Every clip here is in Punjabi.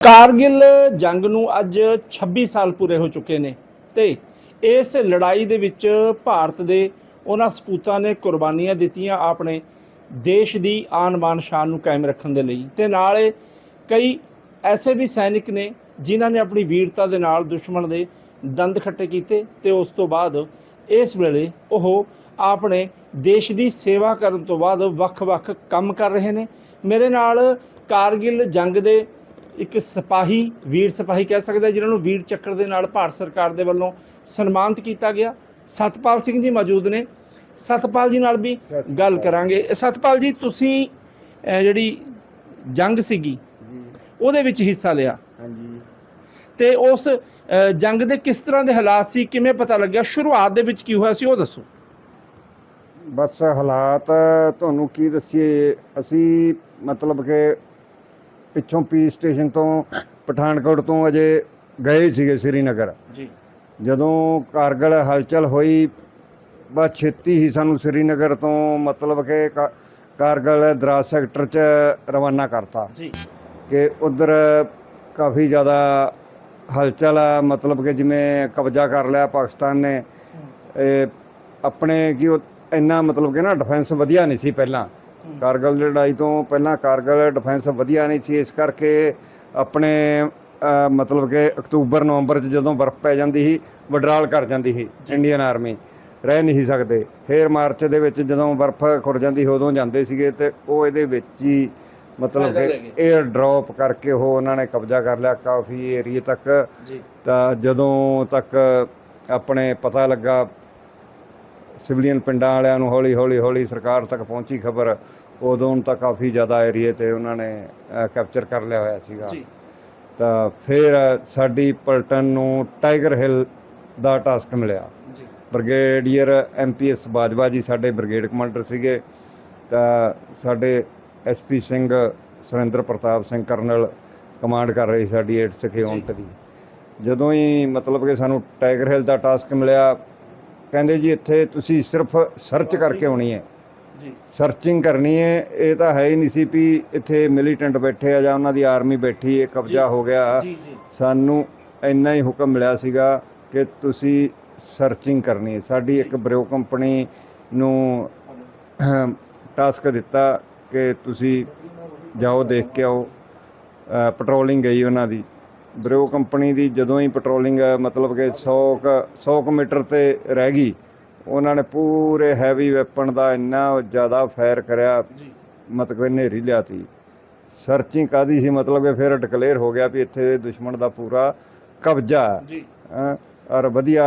ਕਾਰਗਿਲ ਜੰਗ ਨੂੰ ਅੱਜ 26 ਸਾਲ ਪੂਰੇ ਹੋ ਚੁੱਕੇ ਨੇ ਤੇ ਇਸ ਲੜਾਈ ਦੇ ਵਿੱਚ ਭਾਰਤ ਦੇ ਉਹਨਾਂ ਸਪੂਤਾਂ ਨੇ ਕੁਰਬਾਨੀਆਂ ਦਿੱਤੀਆਂ ਆਪਣੇ ਦੇਸ਼ ਦੀ ਆਨ ਮਾਨ ਸ਼ਾਨ ਨੂੰ ਕਾਇਮ ਰੱਖਣ ਦੇ ਲਈ ਤੇ ਨਾਲੇ ਕਈ ਐਸੇ ਵੀ ਸੈਨਿਕ ਨੇ ਜਿਨ੍ਹਾਂ ਨੇ ਆਪਣੀ ਵੀਰਤਾ ਦੇ ਨਾਲ ਦੁਸ਼ਮਣ ਦੇ ਦੰਦ ਖੱਟੇ ਕੀਤੇ ਤੇ ਉਸ ਤੋਂ ਬਾਅਦ ਇਸ ਵੇਲੇ ਉਹ ਆਪਣੇ ਦੇਸ਼ ਦੀ ਸੇਵਾ ਕਰਨ ਤੋਂ ਬਾਅਦ ਵੱਖ-ਵੱਖ ਕੰਮ ਕਰ ਰਹੇ ਨੇ। ਮੇਰੇ ਨਾਲ ਕਾਰਗਿਲ ਜੰਗ ਦੇ ਇੱਕ ਸਿਪਾਹੀ ਵੀਰ ਸਿਪਾਹੀ ਕਹਿ ਸਕਦੇ ਜਿਨ੍ਹਾਂ ਨੂੰ ਵੀਰ ਚੱਕਰ ਦੇ ਨਾਲ ਭਾਰਤ ਸਰਕਾਰ ਦੇ ਵੱਲੋਂ ਸਨਮਾਨਿਤ ਕੀਤਾ ਗਿਆ। ਸਤਪਾਲ ਸਿੰਘ ਜੀ ਮੌਜੂਦ ਨੇ। ਸਤਪਾਲ ਜੀ ਨਾਲ ਵੀ ਗੱਲ ਕਰਾਂਗੇ। ਸਤਪਾਲ ਜੀ ਤੁਸੀਂ ਜਿਹੜੀ ਜੰਗ ਸੀਗੀ ਉਹਦੇ ਵਿੱਚ ਹਿੱਸਾ ਲਿਆ। ਹਾਂਜੀ। ਤੇ ਉਸ ਜੰਗ ਦੇ ਕਿਸ ਤਰ੍ਹਾਂ ਦੇ ਹਾਲਾਤ ਸੀ ਕਿਵੇਂ ਪਤਾ ਲੱਗਿਆ? ਸ਼ੁਰੂਆਤ ਦੇ ਵਿੱਚ ਕੀ ਹੋਇਆ ਸੀ ਉਹ ਦੱਸੋ। ਬਸ ਹਾਲਾਤ ਤੁਹਾਨੂੰ ਕੀ ਦੱਸੀਏ? ਅਸੀਂ ਮਤਲਬ ਕਿ ਪਿੱਛੋਂ ਪੀ ਸਟੇਸ਼ਨ ਤੋਂ ਪਠਾਨਕੋਟ ਤੋਂ ਅਜੇ ਗਏ ਸੀਗੇ ਸ੍ਰੀਨਗਰ। ਜੀ। ਜਦੋਂ ਕਾਰਗਲ ਹਲਚਲ ਹੋਈ ਬਸ ਛੇਤੀ ਹੀ ਸਾਨੂੰ ਸ੍ਰੀਨਗਰ ਤੋਂ ਮਤਲਬ ਕਿ ਕਾਰਗਲ ਦਰਾਜ ਸੈਕਟਰ 'ਚ ਰਵਾਨਾ ਕਰਤਾ। ਜੀ। ਕਿ ਉਧਰ ਕਾਫੀ ਜ਼ਿਆਦਾ ਹਲਚਲ ਆ ਮਤਲਬ ਕਿ ਜਿਵੇਂ ਕਬਜ਼ਾ ਕਰ ਲਿਆ ਪਾਕਿਸਤਾਨ ਨੇ। ਇਹ ਆਪਣੇ ਕੀ ਉਹ ਇੰਨਾ ਮਤਲਬ ਕਿ ਨਾ ਡਿਫੈਂਸ ਵਧੀਆ ਨਹੀਂ ਸੀ ਪਹਿਲਾਂ। ਕਾਰਗਲ ਦੀ ਲੜਾਈ ਤੋਂ ਪਹਿਲਾਂ ਕਾਰਗਲ ਡਿਫੈਂਸ ਵਧੀਆ ਨਹੀਂ ਸੀ ਇਸ ਕਰਕੇ ਆਪਣੇ ਮਤਲਬ ਕਿ ਅਕਤੂਬਰ ਨਵੰਬਰ 'ਚ ਜਦੋਂ ਬਰਫ਼ ਪੈ ਜਾਂਦੀ ਸੀ ਵਿਡਰਾਲ ਕਰ ਜਾਂਦੀ ਸੀ। Indian army. ਰਹਿ ਨਹੀਂ ਸਕਦੇ। ਫੇਰ ਮਾਰਚ ਦੇ ਵਿੱਚ ਜਦੋਂ ਬਰਫ਼ ਖੁਰ ਜਾਂਦੀ ਸੀ ਉਦੋਂ ਜਾਂਦੇ ਸੀਗੇ ਤੇ ਉਹ ਇਹਦੇ ਵਿੱਚ ਹੀ ਮਤਲਬ ਕਿ 에ਅਰ ਡ੍ਰੌਪ ਕਰਕੇ ਉਹ ਉਹਨਾਂ ਨੇ ਕਬਜ਼ਾ ਕਰ ਲਿਆ ਕਾਫੀ ਏਰੀਏ ਤੱਕ। ਜੀ। ਤਾਂ ਜਦੋਂ ਤੱਕ ਆਪਣੇ ਪਤਾ ਲੱਗਾ ਸਿਵਲੀਅਨ ਪਿੰਡਾਂ ਵਾਲਿਆਂ ਨੂੰ ਹੌਲੀ ਹੌਲੀ ਹੌਲੀ ਸਰਕਾਰ ਤੱਕ ਪਹੁੰਚੀ ਖਬਰ ਉਦੋਂ ਤੱਕ ਕਾਫੀ ਜ਼ਿਆਦਾ ਏਰੀਏ ਤੇ ਉਹਨਾਂ ਨੇ ਕੈਪਚਰ ਕਰ ਲਿਆ ਹੋਇਆ ਸੀਗਾ। ਜੀ। ਤਾਂ ਫਿਰ ਸਾਡੀ ਪਲਟਨ ਨੂੰ ਟਾਈਗਰ ਹਿੱਲ ਦਾ ਟਾਸਕ ਮਿਲਿਆ। ਜੀ। ਬ੍ਰਿਗੇਡੀਅਰ ਐਮਪੀਐਸ ਬਾਜਵਾ ਜੀ ਸਾਡੇ ਬ੍ਰਿਗੇਡ ਕਮਾਂਡਰ ਸੀਗੇ। ਤਾਂ ਸਾਡੇ SP Singh Surinder Pratap Singh colonel command ਕਰ ਰਹੇ ਸਾਡੀ 8 ਸਿੱਖ ਯੂਨਿਟ ਦੀ। ਜਦੋਂ ਹੀ ਮਤਲਬ ਕਿ ਸਾਨੂੰ ਟਾਈਗਰ ਹਿੱਲ ਦਾ ਟਾਸਕ ਮਿਲਿਆ ਕਹਿੰਦੇ ਜੀ ਇੱਥੇ ਤੁਸੀਂ ਸਿਰਫ ਸਰਚ ਕਰਕੇ ਆਉਣੀ ਹੈ। ਜੀ। ਸਰਚਿੰਗ ਕਰਨੀ ਹੈ ਇਹ ਤਾਂ ਹੈ ਹੀ ਨਹੀਂ ਸੀ ਵੀ ਇੱਥੇ ਮਿਲੀਟੈਂਟ ਬੈਠੇ ਆ ਜਾਂ ਉਹਨਾਂ ਦੀ ਆਰਮੀ ਬੈਠੀ ਹੈ ਕਬਜ਼ਾ। ਹੋ ਗਿਆ। ਸਾਨੂੰ ਇੰਨਾ ਹੀ ਹੁਕਮ ਮਿਲਿਆ ਸੀਗਾ ਕਿ ਤੁਸੀਂ ਸਰਚਿੰਗ ਕਰਨੀ ਹੈ। ਸਾਡੀ ਇੱਕ ਬਰਿਓ ਕੰਪਨੀ ਨੂੰ ਟਾਸਕ ਦਿੱਤਾ ਕਿ ਤੁਸੀਂ ਜਾਓ ਦੇਖ ਕੇ ਆਓ। ਪੈਟਰੋਲਿੰਗ ਗਈ ਉਹਨਾਂ ਦੀ। ਬਰਿਓ ਕੰਪਨੀ ਦੀ ਜਦੋਂ ਹੀ ਪੈਟਰੋਲਿੰਗ ਮਤਲਬ ਕਿ 100 ਕੁ 100 ਕੁ ਮੀਟਰ ਤੇ ਰਹਿ ਗਈ ਉਹਨਾਂ ਨੇ ਪੂਰੇ ਹੈਵੀ ਵੈਪਨ ਦਾ ਇੰਨਾ ਜ਼ਿਆਦਾ ਫਾਇਰ ਕਰਿਆ ਮਤਲਬ ਹਨੇਰੀ ਲਿਆਤੀ। ਸਰਚਿੰਗ ਕਾਦੀ ਸੀ? ਮਤਲਬ ਕਿ ਫਿਰ ਡਿਕਲੇਅਰ ਹੋ ਗਿਆ ਵੀ ਇੱਥੇ ਦੁਸ਼ਮਣ ਦਾ ਪੂਰਾ ਕਬਜ਼ਾ। ਜੀ। ਔਰ ਵਧੀਆ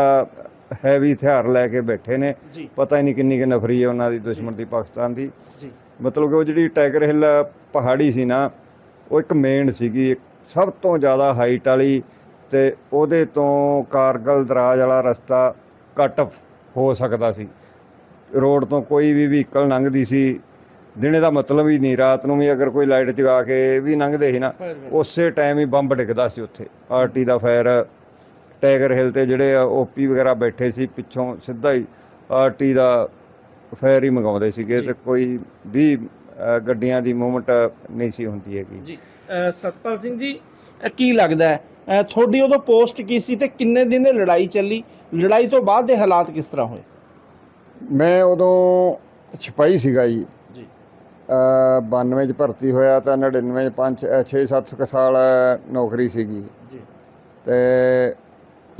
ਹੈਵੀ ਹਥਿਆਰ ਲੈ ਕੇ ਬੈਠੇ ਨੇ। ਪਤਾ ਹੀ ਨਹੀਂ ਕਿੰਨੀ ਕਿ ਨਫਰੀ ਹੈ ਉਹਨਾਂ ਦੀ ਦੁਸ਼ਮਣ ਦੀ ਪਾਕਿਸਤਾਨ ਦੀ। ਜੀ। ਮਤਲਬ ਕਿ ਉਹ ਜਿਹੜੀ ਟਾਈਗਰ ਹਿੱਲ ਪਹਾੜੀ ਸੀ ਨਾ ਉਹ ਇੱਕ ਮੇਨ ਸੀਗੀ ਇੱਕ ਸਭ ਤੋਂ ਜ਼ਿਆਦਾ ਹਾਈਟ ਵਾਲੀ ਤੇ ਉਹਦੇ ਤੋਂ ਕਾਰਗਲ ਦਰਾਜ ਵਾਲਾ ਰਸਤਾ ਕੱਟ ਹੋ ਸਕਦਾ ਸੀ। ਰੋਡ ਤੋਂ ਕੋਈ ਵੀ ਵਹੀਕਲ ਲੰਘਦੀ ਸੀ। ਦਿਨੇ ਦਾ ਮਤਲਬ ਹੀ ਨਹੀਂ ਰਾਤ ਨੂੰ ਵੀ ਅਗਰ ਕੋਈ ਲਾਈਟ ਜਗਾ ਕੇ ਵੀ ਲੰਘਦੇ ਸੀ ਨਾ ਉਸੇ ਟਾਈਮ ਹੀ ਬੰਬ ਡਿੱਗਦਾ ਸੀ ਉੱਥੇ। ਆਰਟੀ ਦਾ ਫਾਇਰ ਟਾਈਗਰ ਹਿੱਲ ਤੇ ਜਿਹੜੇ ਓਪੀ ਵਗੈਰਾ ਬੈਠੇ ਸੀ ਪਿੱਛੋਂ ਸਿੱਧਾ ਹੀ ਆਰਟੀ ਦਾ ਫਾਇਰ ਹੀ ਮੰਗਾਉਂਦੇ ਸੀਗੇ। ਤੇ ਕੋਈ ਵੀ ਅ, ਗੱਡੀਆਂ ਦੀ ਮੂਵਮੈਂਟ ਨਹੀਂ ਸੀ ਹੁੰਦੀ ਹੈਗੀ। ਜੀ। ਸਤਪਾਲ ਸਿੰਘ ਜੀ ਕੀ ਲੱਗਦਾ ਹੈ? ਤੁਹਾਡੀ ਉਦੋਂ ਪੋਸਟ ਕੀ ਸੀ ਤੇ ਕਿੰਨੇ ਦਿਨ ਇਹ ਲੜਾਈ ਚੱਲੀ? ਲੜਾਈ ਤੋਂ ਬਾਅਦ ਦੇ ਹਾਲਾਤ ਕਿਸ ਤਰ੍ਹਾਂ ਹੋਏ? ਮੈਂ ਉਦੋਂ ਸਿਪਾਹੀ ਸੀਗਾ ਜੀ। ਜੀ। ਅ, 92 ਚ ਭਰਤੀ ਹੋਇਆ ਤਾਂ 99 ਚ 5 6 7 ਸਾਲ ਨੌਕਰੀ ਸੀਗੀ। ਜੀ। ਤੇ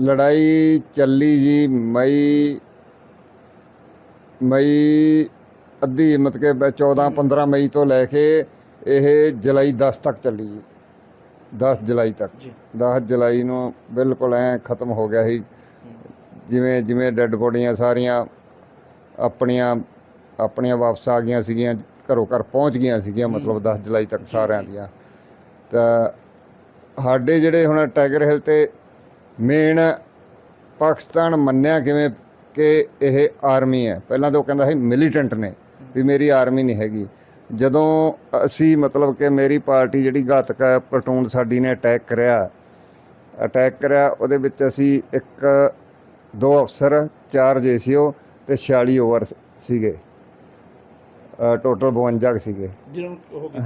ਲੜਾਈ ਚੱਲੀ ਜੀ ਮਈ ਮਈ ਅੱਧੀ ਮਤਲਬ ਕਿ 14 15 ਮਈ ਤੋਂ ਲੈ ਕੇ ਇਹ ਜੁਲਾਈ 10 ਤੱਕ ਚੱਲੀ ਜੀ। 10 ਜੁਲਾਈ ਤੱਕ। ਜੀ। 10 ਜੁਲਾਈ ਨੂੰ ਬਿਲਕੁਲ ਐ ਖਤਮ ਹੋ ਗਿਆ ਸੀ। ਜਿਵੇਂ ਜਿਵੇਂ ਡੈੱਡ ਬੋਡੀਆਂ ਸਾਰੀਆਂ ਆਪਣੀਆਂ ਆਪਣੀਆਂ ਵਾਪਸ ਆ ਗਈਆਂ ਸੀਗੀਆਂ ਘਰੋਂ ਘਰ ਪਹੁੰਚ ਗਈਆਂ ਸੀਗੀਆਂ। ਮਤਲਬ 10 ਜੁਲਾਈ ਤੱਕ ਸਾਰਿਆਂ। ਦੀਆਂ। ਤਾਂ ਸਾਡੇ ਜਿਹੜੇ ਹੁਣ ਟਾਈਗਰ ਹਿੱਲ ਤੇ ਮੇਨ ਪਾਕਿਸਤਾਨ ਮੰਨਿਆ ਕਿਵੇਂ ਕਿ ਇਹ ਆਰਮੀ ਹੈ। ਪਹਿਲਾਂ ਤਾਂ ਉਹ ਕਹਿੰਦਾ ਸੀ ਮਿਲੀਟੈਂਟ ਨੇ। ਵੀ ਮੇਰੀ ਆਰਮੀ ਨਹੀਂ ਹੈਗੀ। ਜਦੋਂ ਅਸੀਂ ਮਤਲਬ ਕਿ ਮੇਰੀ ਪਾਰਟੀ ਜਿਹੜੀ ਘਾਤਕ ਹੈ ਪਲਟੂਨ ਸਾਡੀ ਨੇ ਅਟੈਕ ਕਰਿਆ। ਅਟੈਕ ਕਰਿਆ ਉਹਦੇ ਵਿੱਚ ਅਸੀਂ ਇੱਕ ਦੋ ਅਫਸਰ ਚਾਰ ਜੇਸੀਓ ਤੇ 46 ਓਵਰ ਸੀਗੇ। ਟੋਟਲ 52 ਕੁ ਸੀਗੇ।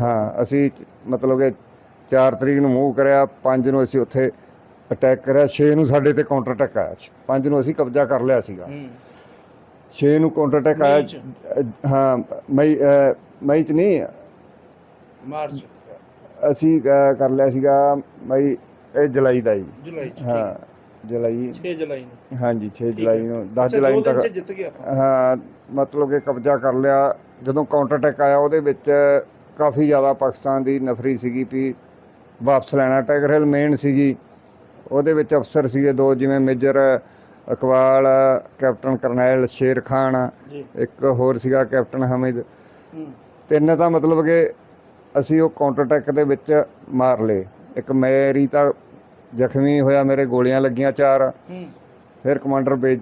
ਹਾਂ ਅਸੀਂ ਮਤਲਬ ਕਿ 4 ਤਰੀਕ ਨੂੰ ਮੂਵ ਕਰਿਆ 5 ਨੂੰ ਅਸੀਂ ਉੱਥੇ ਅਟੈਕ ਕਰਿਆ 6 ਨੂੰ ਸਾਡੇ ਤੇ ਕਾਊਂਟਰ ਅਟੈਕ ਆਇਆ। 5 ਨੂੰ ਅਸੀਂ ਕਬਜ਼ਾ ਕਰ ਲਿਆ ਸੀਗਾ। ਹੂੰ। 6 ਨੂੰ ਕਾਊਂਟਰ ਅਟੈਕ ਆਇਆ। ਚ? ਅ, ਹਾਂ ਮਈ ਅ, ਮਈ ਚ ਨਹੀਂ। ਮਾਰਚ। ਅਸੀਂ ਅ, ਕਰ ਲਿਆ ਸੀਗਾ ਮਈ ਇਹ ਜੁਲਾਈ ਦਾ ਜੀ ਜੁਲਾਈ ਚ ਹਾਂ ਜੁਲਾਈ। 6 ਜੁਲਾਈ ਨੂੰ। ਹਾਂਜੀ 6 ਠੀਕ ਜੁਲਾਈ। ਨੂੰ 10 ਅੱਛਾ, ਜੁਲਾਈ ਦੋ ਦਿਨ ਤੱਕ। ਚ ਜਿੱਤ ਗਿਆ ਆਪਾਂ। ਹਾਂ ਮਤਲਬ ਕਿ ਕਬਜ਼ਾ ਕਰ ਲਿਆ। ਜਦੋਂ ਕਾਊਂਟਰ ਅਟੈਕ ਆਇਆ ਉਹਦੇ ਵਿੱਚ ਕਾਫੀ ਜ਼ਿਆਦਾ ਪਾਕਿਸਤਾਨ ਦੀ ਨਫਰੀ ਸੀਗੀ ਵੀ ਵਾਪਸ ਲੈਣਾ। ਟਾਈਗਰ ਹਿੱਲ ਮੇਨ ਸੀਗੀ। ਉਹਦੇ ਵਿੱਚ ਅਫਸਰ ਸੀਗੇ ਦੋ ਜਿਵੇਂ ਮੇਜਰ ਇਕਬਾਲ ਕੈਪਟਨ ਕਰਨੈਲ ਸ਼ੇਰ ਖਾਨ ਇੱਕ ਹੋਰ ਸੀਗਾ ਕੈਪਟਨ ਹਮਿਦ। ਤਿੰਨ ਤਾਂ ਮਤਲਬ ਕਿ ਅਸੀਂ ਉਹ ਕਾਊਂਟਰ ਅਟੈਕ ਦੇ ਵਿੱਚ ਮਾਰ ਲਏ। ਇੱਕ ਮੇਰੀ ਤਾਂ ਜ਼ਖਮੀ ਹੋਇਆ ਮੇਰੇ ਗੋਲੀਆਂ ਲੱਗੀਆਂ ਚਾਰ। ਫਿਰ ਕਮਾਂਡਰ ਬੇਜ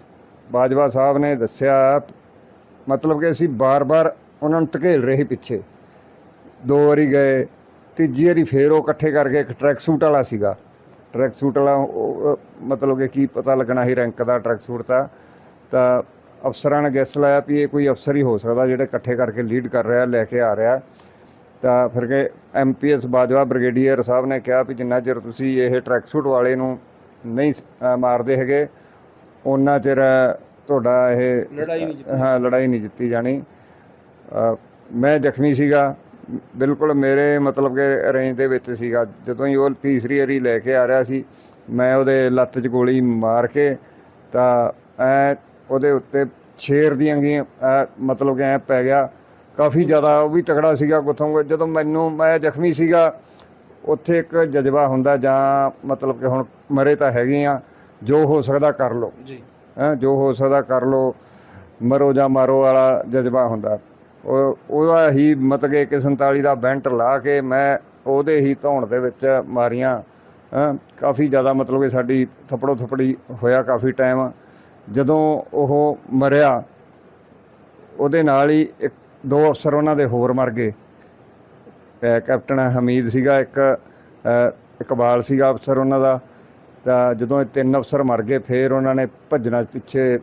ਬਾਜਵਾ ਸਾਹਿਬ ਨੇ ਦੱਸਿਆ ਮਤਲਬ ਕਿ ਅਸੀਂ ਬਾਰ-ਬਾਰ ਉਹਨਾਂ ਨੂੰ ਧਕੇਲ ਰਹੇ ਪਿੱਛੇ। ਦੋ ਵਾਰੀ ਗਏ ਤੀਜੀ ਵਾਰੀ ਫੇਰ ਉਹ ਇਕੱਠੇ ਕਰਕੇ ਇੱਕ ਟਰੈਕ ਸੂਟ ਵਾਲਾ ਸੀਗਾ। ਟਰੈਕ ਸੂਟ ਵਾਲਾ ਉਹ, ਮਤਲਬ ਕਿ ਕੀ ਪਤਾ ਲੱਗਣਾ ਸੀ ਰੈਂਕ ਦਾ ਟਰੈਕ ਸੂਟ ਦਾ ਤਾਂ ਅਫਸਰਾਂ ਨੇ ਗੈਸ ਲਾਇਆ ਵੀ ਇਹ ਕੋਈ ਅਫਸਰ ਹੀ ਹੋ ਸਕਦਾ ਜਿਹੜੇ ਇਕੱਠੇ ਕਰਕੇ ਲੀਡ ਕਰ ਰਿਹਾ ਲੈ ਕੇ ਆ ਰਿਹਾ। ਤਾਂ ਫਿਰ ਕਿ ਐਮਪੀਐਸ ਬਾਜਵਾ ਬ੍ਰਿਗੇਡੀਅਰ ਸਾਹਿਬ ਨੇ ਕਿਹਾ ਵੀ ਜਿੰਨਾ ਚਿਰ ਤੁਸੀਂ ਇਹ ਟਰੈਕ ਸੂਟ ਵਾਲੇ ਨੂੰ ਨਹੀਂ ਅਹ, ਮਾਰਦੇ ਹੈਗੇ ਉਹਨਾਂ ਚਿਰ ਤੁਹਾਡਾ ਇਹ ਲੜਾਈ ਨਹੀਂ ਜਿੱਤੀ ਹਾਂ ਲੜਾਈ ਨਹੀਂ ਜਿੱਤੀ ਜਾਣੀ। ਮੈਂ ਜ਼ਖਮੀ ਸੀਗਾ। ਬਿਲਕੁਲ ਮੇਰੇ ਮਤਲਬ ਕਿ ਰੇਂਜ ਦੇ ਵਿੱਚ ਸੀਗਾ। ਜਦੋਂ ਹੀ ਉਹ ਤੀਸਰੀ ਵਾਰੀ ਲੈ ਕੇ ਆ ਰਿਹਾ ਸੀ ਮੈਂ ਉਹਦੇ ਲੱਤ 'ਚ ਗੋਲੀ ਮਾਰ ਕੇ ਤਾਂ ਐ ਉਹਦੇ ਉੱਤੇ ਸ਼ੇਰ ਦੀਆਂ ਐਂ ਮਤਲਬ ਕਿ ਐ ਪੈ ਗਿਆ। ਕਾਫੀ ਜ਼ਿਆਦਾ ਉਹ ਵੀ ਤਕੜਾ ਸੀਗਾ ਗੁੱਥੋਂ ਜਦੋਂ ਮੈਨੂੰ ਮੈਂ ਜ਼ਖਮੀ ਸੀਗਾ ਉੱਥੇ ਇੱਕ ਜਜ਼ਬਾ ਹੁੰਦਾ ਜਾਂ ਮਤਲਬ ਕਿ ਹੁਣ ਮਰੇ ਤਾਂ ਹੈਗੇ ਆ ਜੋ ਹੋ ਸਕਦਾ ਕਰ ਲਓ। ਜੀ। ਹੈਂ ਜੋ ਹੋ ਸਕਦਾ ਕਰ ਲੋ ਮਰੋ ਜਾਂ ਮਾਰੋ ਵਾਲਾ ਜਜ਼ਬਾ ਹੁੰਦਾ। ਉਹਦਾ ਹੀ ਮਤਲਬ ਕਿ 147 ਦਾ ਬੈਂਟ ਲਾ ਕੇ ਮੈਂ ਉਹਦੇ ਹੀ ਧੌਣ ਦੇ ਵਿੱਚ ਮਾਰੀਆਂ। ਕਾਫੀ ਜ਼ਿਆਦਾ ਮਤਲਬ ਕਿ ਸਾਡੀ ਥੱਪੜੋ ਥੱਪੜੀ ਹੋਇਆ ਕਾਫੀ ਟਾਈਮ। ਜਦੋਂ ਉਹ ਮਰਿਆ, ਉਹਦੇ ਨਾਲ ਹੀ ਇੱਕ ਦੋ ਅਫਸਰ ਉਹਨਾਂ ਦੇ ਹੋਰ ਮਰ ਗਏ। ਕੈਪਟਨ ਹਮੀਦ ਸੀਗਾ, ਇੱਕ, ਅਹ ਇਕਬਾਲ ਸੀਗਾ ਅਫਸਰ ਉਹਨਾਂ ਦਾ। ਤਾਂ ਜਦੋਂ ਇਹ ਤਿੰਨ ਅਫਸਰ ਮਰ ਗਏ, ਫੇਰ ਉਹਨਾਂ ਨੇ ਭੱਜਣਾ ਪਿੱਛੇ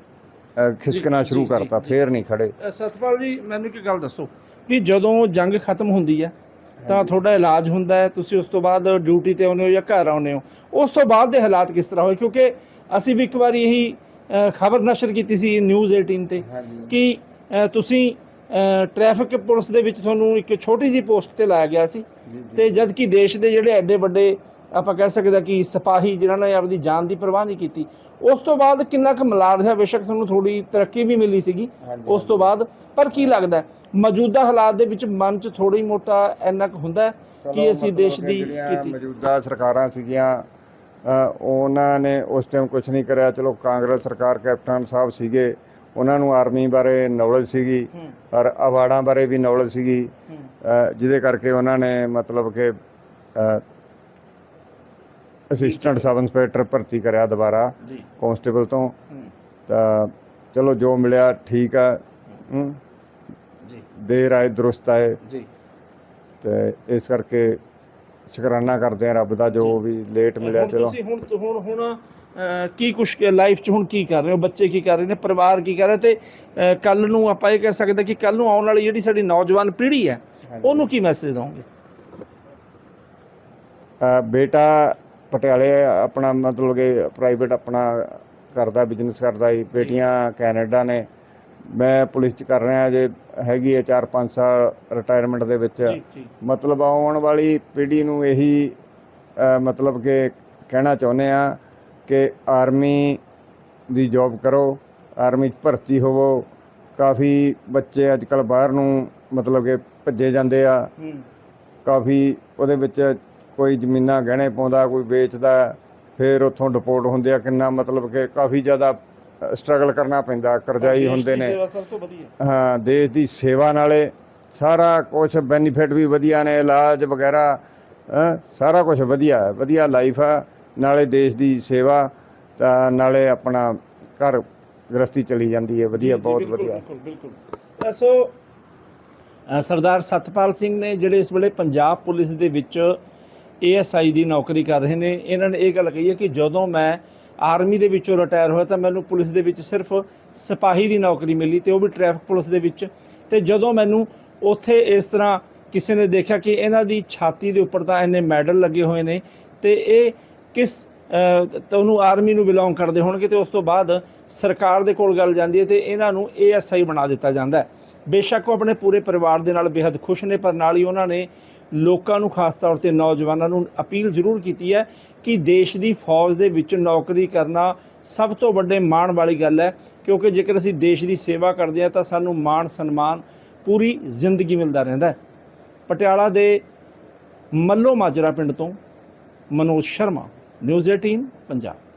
ਖਿਸਕਣਾ ਸ਼ੁਰੂ ਕਰਤਾ। ਫੇਰ ਨਹੀਂ ਖੜੇ। ਸਤਪਾਲ ਜੀ ਮੈਨੂੰ ਇੱਕ ਗੱਲ ਦੱਸੋ ਵੀ ਜਦੋਂ ਜੰਗ ਖਤਮ ਹੁੰਦੀ ਹੈ ਤਾਂ ਤੁਹਾਡਾ ਇਲਾਜ ਹੁੰਦਾ ਹੈ ਤੁਸੀਂ ਉਸ ਤੋਂ ਬਾਅਦ ਡਿਊਟੀ ਤੇ ਆਉਂਦੇ ਹੋ ਜਾਂ ਘਰ ਆਉਂਦੇ ਹੋ। ਉਸ ਤੋਂ ਬਾਅਦ ਦੇ ਹਾਲਾਤ ਕਿਸ ਤਰ੍ਹਾਂ ਹੋਏ? ਕਿਉਂਕਿ ਅਸੀਂ ਵੀ ਇੱਕ ਵਾਰੀ ਇਹੀ ਖਬਰ ਨਸ਼ਰ ਕੀਤੀ ਸੀ ਨਿਊਜ਼ 18 ਤੇ ਕਿ ਤੁਸੀਂ ਟ੍ਰੈਫਿਕ ਪੁਲਿਸ ਦੇ ਵਿੱਚ ਤੁਹਾਨੂੰ ਇੱਕ ਛੋਟੀ ਜੀ ਪੋਸਟ ਤੇ ਲਾਇਆ ਗਿਆ ਸੀ ਤੇ ਜਦ ਕਿ ਦੇਸ਼ ਦੇ ਜਿਹੜੇ ਐਡੇ ਵੱਡੇ ਆਪਾਂ ਕਹਿ ਸਕਦੇ ਹਾਂ ਕਿ ਸਿਪਾਹੀ ਜਿਨ੍ਹਾਂ ਨੇ ਆਪਣੀ ਜਾਨ ਦੀ ਪਰਵਾਹ ਨਹੀਂ ਕੀਤੀ ਉਸ ਤੋਂ ਬਾਅਦ ਕਿੰਨਾ ਕੁ ਮਲਾਰ ਰਿਹਾ ਬੇਸ਼ੱਕ ਤੁਹਾਨੂੰ ਥੋੜੀ ਤਰੱਕੀ ਵੀ ਮਿਲੀ ਸੀਗੀ ਉਸ ਤੋਂ ਬਾਅਦ ਪਰ ਕੀ ਲੱਗਦਾ? ਮੌਜੂਦਾ ਹਾਲਾਤ ਦੇ ਵਿੱਚ ਮਨ 'ਚ ਥੋੜੀ ਮੋਟਾ ਇੰਨਾ ਕੁ ਹੁੰਦਾ ਕਿ ਅਸੀਂ ਦੇਸ਼ ਦੀ ਕੀਤੀ? ਮੌਜੂਦਾ ਸਰਕਾਰਾਂ ਸੀਗੀਆਂ ਉਹਨਾਂ ਨੇ ਉਸ ਟਾਈਮ ਕੁਝ ਨਹੀਂ ਕਰਿਆ। ਚਲੋ ਕਾਂਗਰਸ ਸਰਕਾਰ ਕੈਪਟਨ ਸਾਹਿਬ ਸੀਗੇ ਉਹਨਾਂ ਨੂੰ ਆਰਮੀ ਬਾਰੇ ਨੌਲੇਜ ਸੀਗੀ ਔਰ ਅਵਾਰਡਾਂ ਬਾਰੇ ਵੀ ਨੌਲੇਜ ਸੀਗੀ ਜਿਹਦੇ ਕਰਕੇ ਉਹਨਾਂ ਨੇ ਮਤਲਬ ਕਿ ਅਸਿਸਟੈਂਟ ਸਬ ਇੰਸਪੈਕਟਰ ਭਰਤੀ ਕਰਿਆ ਦੁਬਾਰਾ ਜੀ। ਕਾਂਸਟੇਬਲ ਤੋਂ। ਹੂੰ। ਤਾਂ ਚਲੋ ਜੋ ਮਿਲਿਆ ਠੀਕ ਆ। ਹੂੰ। ਜੀ। ਦੇਰ ਆਏ ਦਰੁਸਤ ਆਏ। ਜੀ। ਤੇ ਇਸ ਕਰਕੇ ਸ਼ੁਕਰਾਨਾ ਕਰਦੇ ਆ ਰੱਬ ਦਾ ਜੋ। ਵੀ ਲੇਟ ਮਿਲਿਆ ਹੁਣ ਚਲੋ। ਤੁਸੀਂ ਹੁਣ ਹੁਣ ਹੁਣ ਕੀ ਕੁਛ ਲਾਈਫ 'ਚ ਹੁਣ ਕੀ ਕਰ ਰਹੇ ਹੋ? ਬੱਚੇ ਕੀ ਕਰ ਰਹੇ ਨੇ? ਪਰਿਵਾਰ ਕੀ ਕਰ ਰਿਹਾ? ਤੇ ਕੱਲ ਨੂੰ ਆਪਾਂ ਇਹ ਕਹਿ ਸਕਦੇ ਕਿ ਕੱਲ ਨੂੰ ਆਉਣ ਵਾਲੀ ਜਿਹੜੀ ਸਾਡੀ ਨੌਜਵਾਨ ਪੀੜ੍ਹੀ ਹੈ ਉਹਨੂੰ ਕੀ ਮੈਸੇਜ ਦਵਾਂਗੇ? ਅ, ਬੇਟਾ ਪਟਿਆਲੇ ਆਪਣਾ ਮਤਲਬ ਕਿ ਪ੍ਰਾਈਵੇਟ ਆਪਣਾ ਕਰਦਾ ਬਿਜ਼ਨਸ ਕਰਦਾ ਜੀ ਬੇਟੀਆਂ ਕੈਨੇਡਾ ਨੇ। ਮੈਂ ਪੁਲਿਸ 'ਚ ਕਰ ਰਿਹਾ ਜੇ ਹੈਗੀ ਹੈ 4-5 ਸਾਲ ਰਿਟਾਇਰਮੈਂਟ ਦੇ ਵਿੱਚ। ਮਤਲਬ ਆਉਣ ਵਾਲੀ ਪੀੜ੍ਹੀ ਨੂੰ ਇਹੀ ਮਤਲਬ ਕਿ ਕਹਿਣਾ ਚਾਹੁੰਦੇ ਆ ਕਿ ਆਰਮੀ ਦੀ ਜੌਬ ਕਰੋ ਆਰਮੀ 'ਚ ਭਰਤੀ ਹੋਵੋ। ਕਾਫੀ ਬੱਚੇ ਅੱਜ ਕੱਲ ਬਾਹਰ ਨੂੰ ਮਤਲਬ ਕਿ ਭੱਜੇ ਜਾਂਦੇ ਆ। ਕਾਫੀ ਉਹਦੇ ਵਿੱਚ ਕੋਈ ਜ਼ਮੀਨਾਂ ਗਹਿਣੇ ਪਾਉਂਦਾ ਕੋਈ ਵੇਚਦਾ ਫਿਰ ਉੱਥੋਂ ਡਿਪੋਰਟ ਹੁੰਦੇ ਆ ਕਿੰਨਾ ਮਤਲਬ ਕਿ ਕਾਫੀ ਜ਼ਿਆਦਾ ਸਟਰਗਲ ਕਰਨਾ ਪੈਂਦਾ ਕਰਜ਼ਾਈ ਹੁੰਦੇ ਨੇ। ਹਾਂ ਦੇਸ਼ ਦੀ ਸੇਵਾ ਨਾਲੇ ਸਾਰਾ ਕੁਝ ਬੈਨੀਫਿਟ ਵੀ ਵਧੀਆ ਨੇ ਇਲਾਜ ਵਗੈਰਾ ਹੈਂ, ਸਾਰਾ ਕੁਝ ਵਧੀਆ ਹੈ ਵਧੀਆ ਲਾਈਫ ਆ ਨਾਲੇ ਦੇਸ਼ ਦੀ ਸੇਵਾ ਤਾਂ ਨਾਲੇ ਆਪਣਾ ਘਰ ਗ੍ਰਸਤੀ ਚਲੀ ਜਾਂਦੀ ਹੈ ਵਧੀਆ ਬਹੁਤ ਵਧੀਆ। ਬਿਲਕੁਲ ਸੋ ਸਰਦਾਰ ਸਤਪਾਲ ਸਿੰਘ ਨੇ ਜਿਹੜੇ ਇਸ ਵੇਲੇ ਪੰਜਾਬ ਪੁਲਿਸ ਦੇ ਵਿੱਚ ਏਐਸਆਈ ਦੀ ਨੌਕਰੀ ਕਰ ਰਹੇ ਨੇ। ਇਹਨਾਂ ਨੇ ਇਹ ਗੱਲ ਕਹੀ ਹੈ ਕਿ ਜਦੋਂ ਮੈਂ ਆਰਮੀ ਦੇ ਵਿੱਚੋਂ ਰਿਟਾਇਰ ਹੋਇਆ ਤਾਂ ਮੈਨੂੰ ਪੁਲਿਸ ਦੇ ਵਿੱਚ ਸਿਰਫ ਸਿਪਾਹੀ ਦੀ ਨੌਕਰੀ ਮਿਲੀ ਤੇ ਉਹ ਵੀ ਟ੍ਰੈਫਿਕ ਪੁਲਿਸ ਦੇ ਵਿੱਚ। ਤੇ ਜਦੋਂ ਮੈਨੂੰ ਉੱਥੇ ਇਸ ਤਰ੍ਹਾਂ ਕਿਸੇ ਨੇ ਦੇਖਿਆ ਕਿ ਇਹਨਾਂ ਦੀ ਛਾਤੀ ਦੇ ਉੱਪਰ ਤਾਂ ਇੰਨੇ ਮੈਡਲ ਲੱਗੇ ਹੋਏ ਨੇ ਤੇ ਇਹ ਕਿਸ ਤਾਂ ਉਹਨੂੰ ਆਰਮੀ ਨੂੰ ਬਿਲੋਂਗ ਕਰਦੇ ਹੋਣਗੇ ਤੇ ਉਸ ਤੋਂ ਬਾਅਦ ਸਰਕਾਰ ਦੇ ਕੋਲ ਗੱਲ ਜਾਂਦੀ ਹੈ ਤੇ ਇਹਨਾਂ ਨੂੰ ਏਐਸਆਈ ਬਣਾ ਦਿੱਤਾ ਜਾਂਦਾ ਹੈ। ਬੇਸ਼ੱਕ ਉਹ ਆਪਣੇ ਪੂਰੇ ਪਰਿਵਾਰ ਦੇ ਨਾਲ ਬੇहद ਖੁਸ਼ ਨੇ, ਪਰ ਨਾਲ ਹੀ ਉਹਨਾਂ ਨੇ ਲੋਕਾਂ ਨੂੰ ਖਾਸ ਤੌਰ ਤੇ ਨੌਜਵਾਨਾਂ ਨੂੰ ਅਪੀਲ ਜ਼ਰੂਰ ਕੀਤੀ ਹੈ ਕਿ ਦੇਸ਼ ਦੀ ਫੌਜ ਦੇ ਵਿੱਚ ਨੌਕਰੀ ਕਰਨਾ ਸਭ ਤੋਂ ਵੱਡੇ ਮਾਣ ਵਾਲੀ ਗੱਲ ਹੈ, ਕਿਉਂਕਿ ਜੇਕਰ ਅਸੀਂ ਦੇਸ਼ ਦੀ ਸੇਵਾ ਕਰਦੇ ਹਾਂ ਤਾਂ ਸਾਨੂੰ ਮਾਣ ਸਨਮਾਨ ਪੂਰੀ ਜ਼ਿੰਦਗੀ ਮਿਲਦਾ ਰਹਿੰਦਾ ਹੈ। ਪਟਿਆਲਾ ਦੇ ਮੱਲੋ ਮਾਜਰਾ ਪਿੰਡ ਤੋਂ ਮਨੋਜ ਸ਼ਰਮਾ, ਨਿਊਜ਼ 18 ਪੰਜਾਬ।